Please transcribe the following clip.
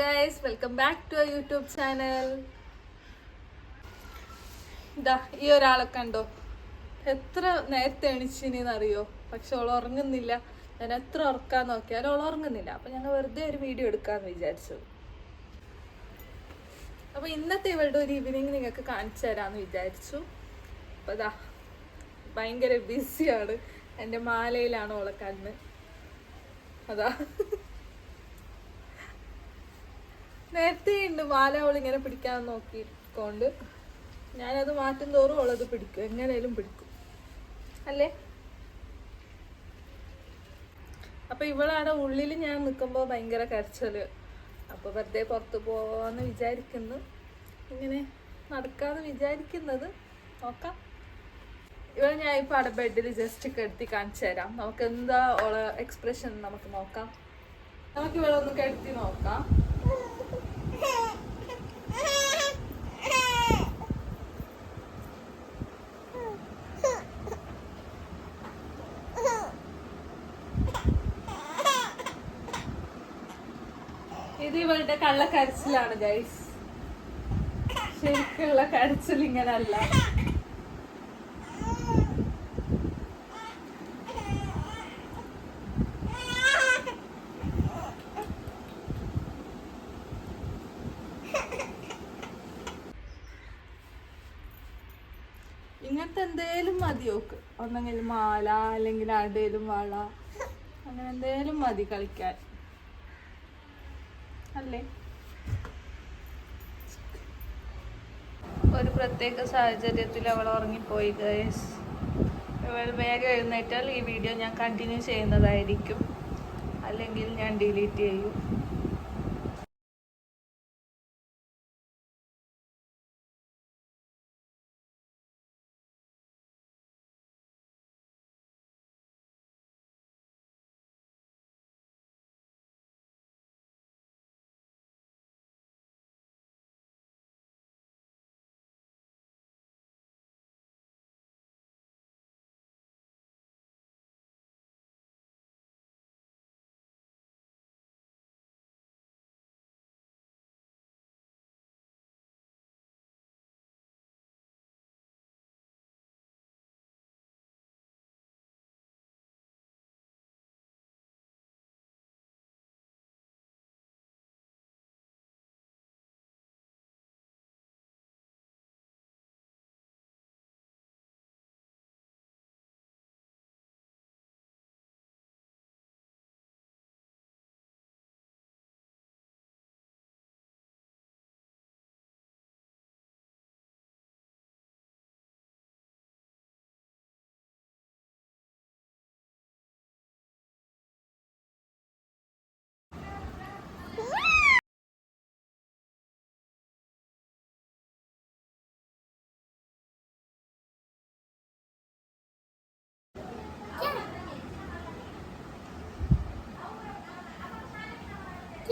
Guys welcome back to YouTube channel ഇതാ ഈ ഒരാളെ കണ്ടോ? എത്ര നേരത്തെ എണിച്ചിനെന്ന് അറിയോ പക്ഷെ അവൾ ഉറങ്ങുന്നില്ല. ഞാൻ എത്ര ഉറക്കാൻ നോക്കിയാലും അവൾ ഉറങ്ങുന്നില്ല. അപ്പൊ ഞങ്ങൾ വെറുതെ ഒരു വീഡിയോ എടുക്കാന്ന് വിചാരിച്ചു. അപ്പൊ ഇന്നത്തെ ഇവളുടെ ഒരു ഈവനിങ് നിങ്ങൾക്ക് കാണിച്ചു തരാന്ന് വിചാരിച്ചു. അപ്പൊ ഇതാ ഭയങ്കര ബിസിയാണ് എന്റെ മാലയിലാണ് ഓളെ കണ്ണ്. അതാ. നേരത്തെ ഉണ്ട് വാല അവൾ ഇങ്ങനെ പിടിക്കാൻ നോക്കിക്കൊണ്ട്. ഞാനത് മാറ്റും തോറും അവളത് പിടിക്കും. എങ്ങനെയും പിടിക്കും. അല്ലേ? അപ്പൊ ഇവളാണ് ഉള്ളിൽ ഞാൻ നിൽക്കുമ്പോൾ ഭയങ്കര കരച്ചൽ. അപ്പൊ വെറുതെ പുറത്ത് പോവാന്ന് വിചാരിക്കുന്നു. ഇങ്ങനെ നടക്കാന്ന് വിചാരിക്കുന്നത്. നോക്കാം. ഇവിടെ ഞാൻ ഇപ്പൊ അവിടെ ബെഡിൽ ജസ്റ്റ് കെടുത്തി കാണിച്ചു തരാം. നമുക്ക് എന്താ ഉള്ള എക്സ്പ്രഷൻ നമുക്ക് നോക്കാം. നമുക്ക് ഇവിടെ ഒന്ന് കെടുത്തി നോക്കാം. ഇത് ഇവളുടെ കള്ളക്കരച്ചിലാണ് ഗൈസ് ശരിക്കുള്ള കരച്ചിൽ ഇങ്ങനല്ല. ഇങ്ങനത്തെ എന്തേലും മതി ഓക്ക്. ഒന്നെങ്കിലും മാല അല്ലെങ്കിൽ അടയിലും വള. അങ്ങനെ എന്തേലും മതി കളിക്കാൻ. അല്ലേ? ഒരു പ്രത്യേക സാഹചര്യത്തിൽ അവൾ ഉറങ്ങിപ്പോയി ഗൈസ് ഇവൾ വേഗം എഴുന്നേറ്റാൽ ഈ വീഡിയോ ഞാൻ കണ്ടിന്യൂ ചെയ്യുന്നതായിരിക്കും. അല്ലെങ്കിൽ ഞാൻ ഡിലീറ്റ് ചെയ്യും.